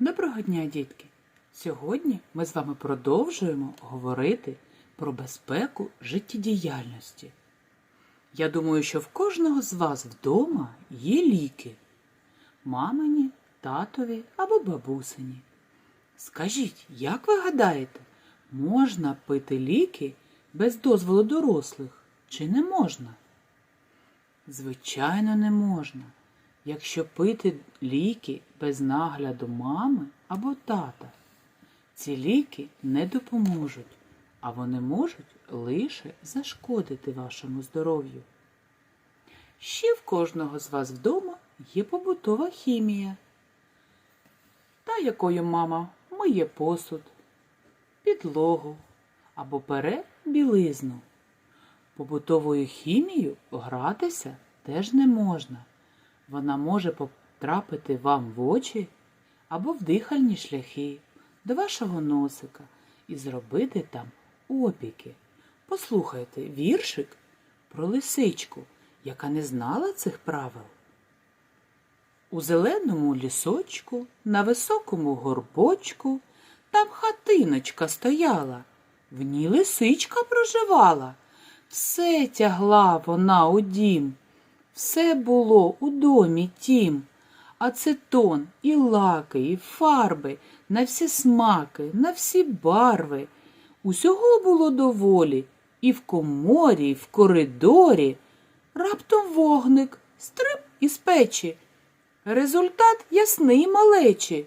Доброго дня, дітки! Сьогодні ми з вами продовжуємо говорити про безпеку життєдіяльності. Я думаю, що в кожного з вас вдома є ліки мамині, татові або бабусині. Скажіть, як ви гадаєте, можна пити ліки без дозволу дорослих чи не можна? Звичайно, не можна. Якщо пити ліки без нагляду мами або тата, ці ліки не допоможуть, а вони можуть лише зашкодити вашому здоров'ю. Ще в кожного з вас вдома є побутова хімія, та якою мама миє посуд, підлогу або пере білизну. Побутовою хімією гратися теж не можна. Вона може потрапити вам в очі або в дихальні шляхи до вашого носика і зробити там опіки. Послухайте віршик про лисичку, яка не знала цих правил. У зеленому лісочку, на високому горбочку, там хатиночка стояла, в ній лисичка проживала. Все тягла вона у дім, все було у домі тім. Ацетон, і лаки, і фарби, на всі смаки, на всі барви. Усього було доволі, і в коморі, і в коридорі. Раптом вогник, стрип із печі. Результат ясний малечі.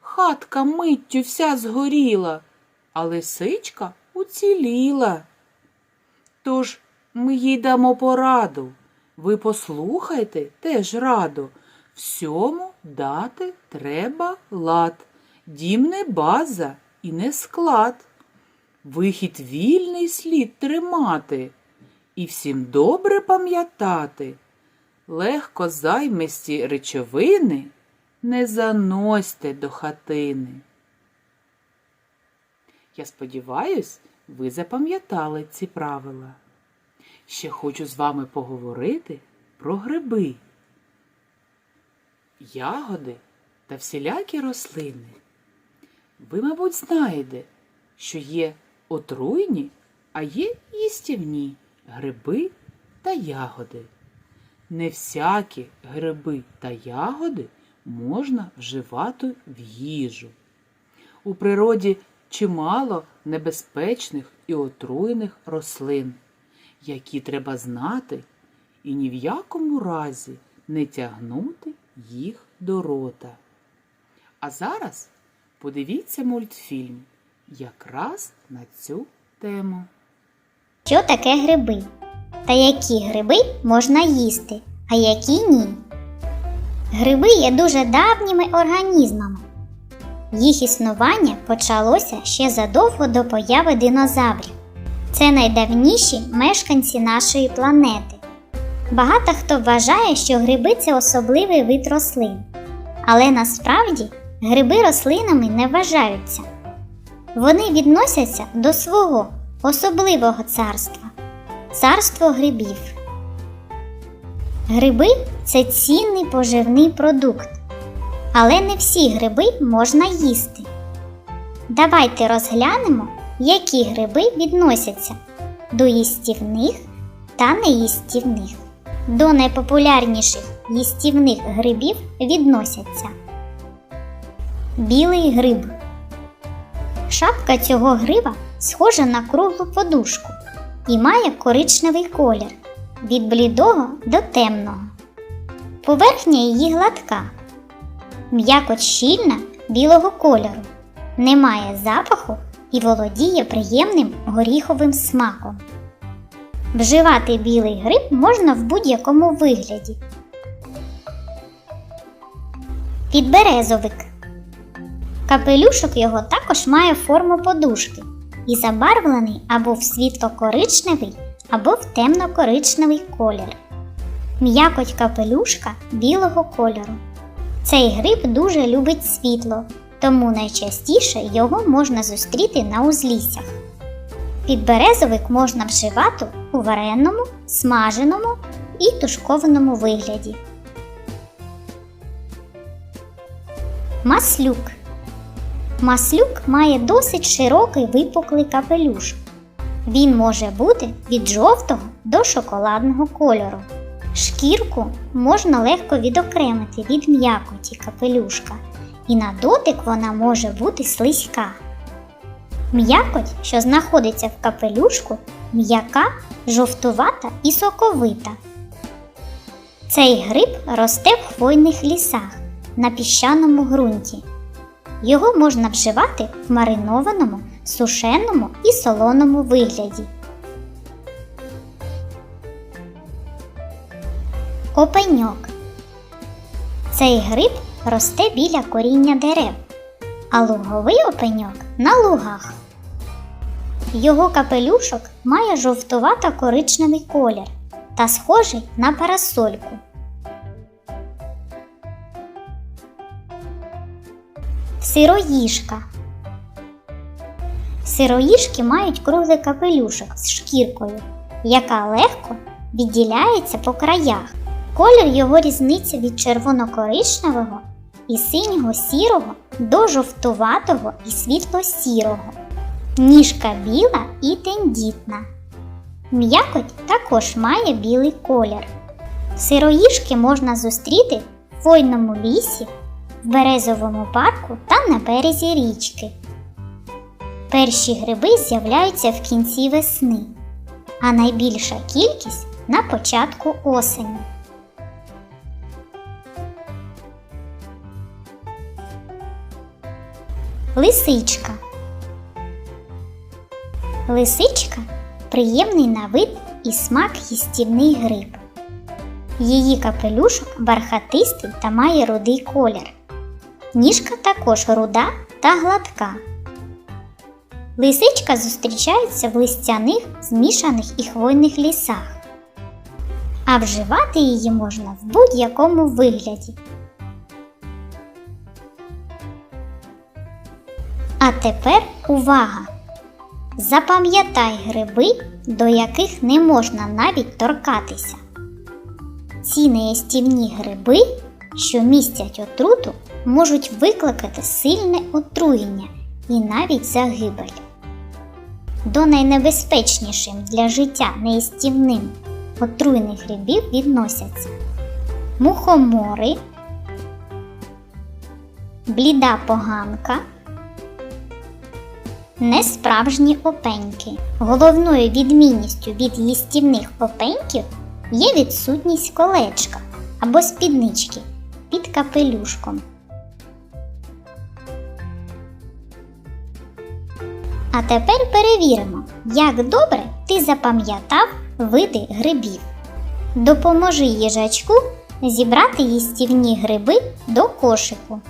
Хатка миттю вся згоріла, а лисичка уціліла. Тож ми їй дамо пораду. Ви послухайте теж раду. Всьому дати треба лад. Дім не база і не склад. Вихід вільний слід тримати і всім добре пам'ятати. Легко займисті речовини не заносьте до хатини. Я сподіваюсь, ви запам'ятали ці правила. Ще хочу з вами поговорити про гриби, ягоди та всілякі рослини. Ви, мабуть, знаєте, що є отруйні, а є їстівні гриби та ягоди. Не всякі гриби та ягоди можна вживати в їжу. У природі чимало небезпечних і отруйних рослин, які треба знати і ні в якому разі не тягнути їх до рота. А зараз подивіться мультфільм якраз на цю тему. Що таке гриби? Та які гриби можна їсти, а які ні? Гриби є дуже давніми організмами. Їх існування почалося ще задовго до появи динозаврів. Це найдавніші мешканці нашої планети. Багато хто вважає, що гриби це особливий вид рослин. Але насправді гриби рослинами не вважаються. Вони відносяться до свого особливого царства царство грибів. Гриби це цінний поживний продукт, але не всі гриби можна їсти. Давайте розглянемо, які гриби відносяться до їстівних та неїстівних. До найпопулярніших їстівних грибів відносяться білий гриб. Шапка цього гриба схожа на круглу подушку і має коричневий колір від блідого до темного. Поверхня її гладка, м'якоть щільна білого кольору, не має запаху і володіє приємним горіховим смаком. Вживати білий гриб можна в будь-якому вигляді. Підберезовик. Капелюшок його також має форму подушки і забарвлений або в світло-коричневий, або в темно-коричневий колір. М'якоть капелюшка білого кольору. Цей гриб дуже любить світло, тому найчастіше його можна зустріти на узліссях. Підберезовик можна вживати у вареному, смаженому і тушкованому вигляді. Маслюк. Маслюк має досить широкий випуклий капелюш. Він може бути від жовтого до шоколадного кольору. Шкірку можна легко відокремити від м'якоті капелюшка, і на дотик вона може бути слизька. М'якоть, що знаходиться в капелюшку, м'яка, жовтувата і соковита. Цей гриб росте в хвойних лісах на піщаному ґрунті. Його можна вживати в маринованому, сушеному і солоному вигляді. Опеньок. Цей гриб росте біля коріння дерев, а луговий опеньок на лугах. Його капелюшок має жовтувато коричневий колір та схожий на парасольку. Сироїжка. Сироїжки мають круглий капелюшок з шкіркою, яка легко відділяється по краях. Колір його різниця від червоно-коричневого і синього сірого до жовтуватого і світло-сірого. Ніжка біла і тендітна. М'якоть також має білий колір. Сироїжки можна зустріти в хвойному лісі, в березовому парку та на березі річки. Перші гриби з'являються в кінці весни, а найбільша кількість на початку осені. Лисичка. Лисичка приємний на вид і смак їстівний гриб. Її капелюшок бархатистий та має рудий колір. Ніжка також руда та гладка. Лисичка зустрічається в листяних, змішаних і хвойних лісах. А вживати її можна в будь-якому вигляді. А тепер увага! Запам'ятай гриби, до яких не можна навіть торкатися. Ці неїстівні гриби, що містять отруту, можуть викликати сильне отруєння і навіть загибель. До найнебезпечнішим для життя неїстівним отруйних грибів відносяться мухомори, бліда поганка, несправжні опеньки. Головною відмінністю від їстівних опеньків є відсутність колечка або спіднички під капелюшком. А тепер перевіримо, як добре ти запам'ятав види грибів. Допоможи їжачку зібрати їстівні гриби до кошику.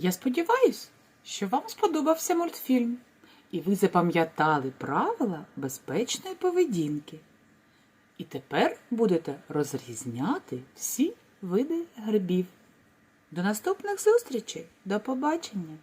Я сподіваюсь, що вам сподобався мультфільм, і ви запам'ятали правила безпечної поведінки. І тепер будете розрізняти всі види грибів. До наступних зустрічей. До побачення!